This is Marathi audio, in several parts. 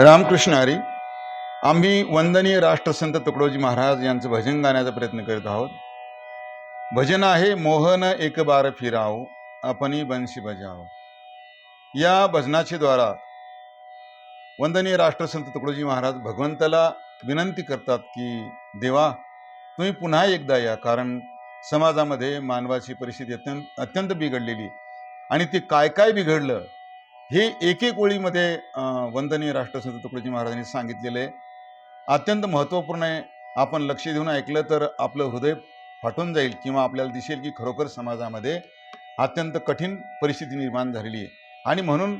रामकृष्ण हरी आम्ही वंदनीय राष्ट्रसंत तुकडोजी महाराज यांचं भजन गाण्याचा प्रयत्न करीत आहोत. भजन आहे मोहन एक बार फिराव अपनी बंशी बजाव. या भजनाच्या द्वारा वंदनीय राष्ट्रसंत तुकडोजी महाराज भगवंताला विनंती करतात की देवा तुम्ही पुन्हा एकदा या कारण समाजामध्ये मानवाची परिस्थिती अत्यंत अत्यंत बिघडलेली आणि ते काय काय बिघडलं हे एक एक ओळीमध्ये वंदनीय राष्ट्रसंत तुकडोजी महाराजांनी सांगितलेलं आहे. अत्यंत महत्त्वपूर्ण आहे. आपण लक्ष देऊन ऐकलं तर आपलं हृदय फाटून जाईल किंवा आपल्याला दिसेल की खरोखर समाजामध्ये अत्यंत कठीण परिस्थिती निर्माण झालेली आहे. आणि म्हणून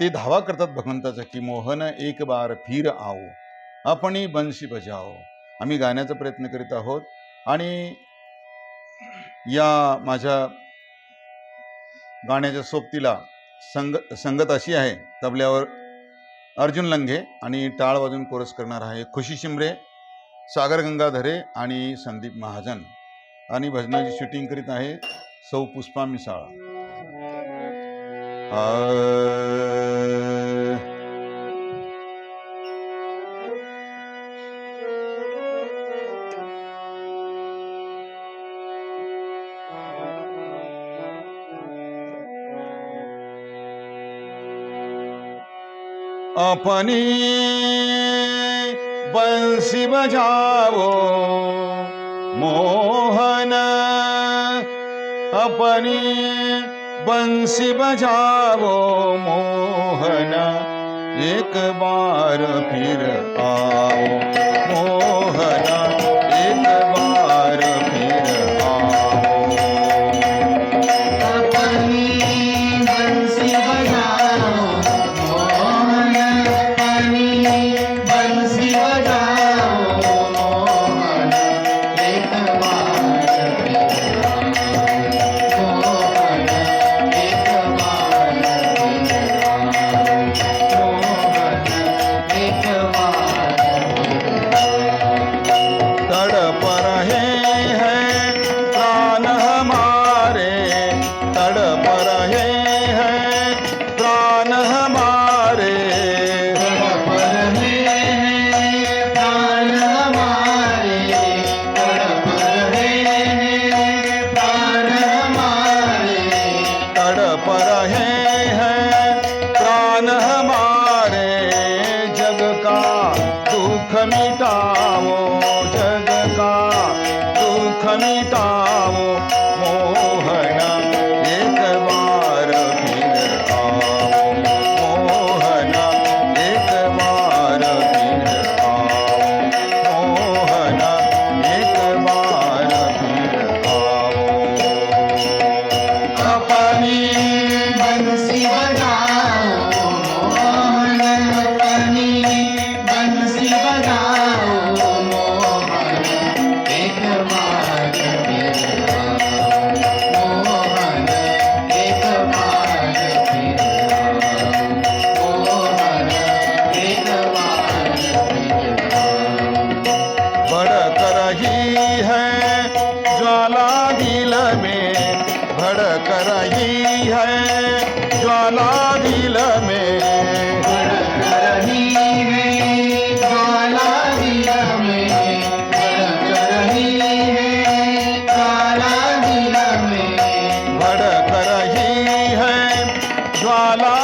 ते धावा करतात भगवंताचा की मोहन एक बार फिर आओ आपणही बंशी बजाओ. आम्ही गाण्याचा प्रयत्न करीत आहोत. आणि या माझ्या गाण्याच्या सोबतीला संग संगत अशी आहे तबल्यावर अर्जुन लंघे आणि टाळ वाजून कोरस करणार आहे खुशी शिमरे सागर गंगाधरे आणि संदीप महाजन. आणि भजनाची शूटिंग करीत आहे सौ पुष्पा मिसाळ. अपनी बंसी बजाओ मोहन अपनी बंसी बजाओ मोहन एक बार फिर आओ। मोहना दुख मिटाओ मोहन एक बार फिर आओ। मोहन एक बार फिर आओ। मोहन एक बार फिर आओ। अपनी बंसी बजाओ वाला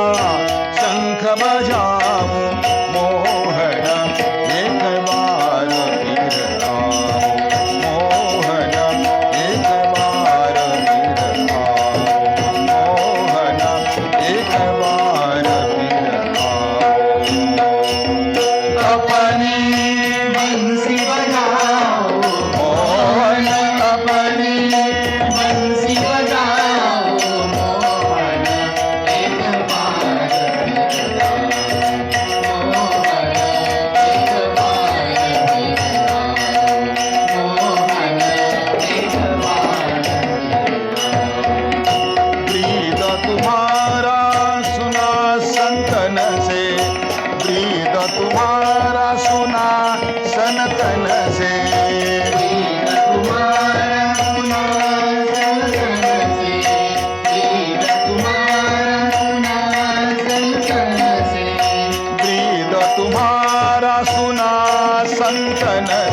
ಸನದ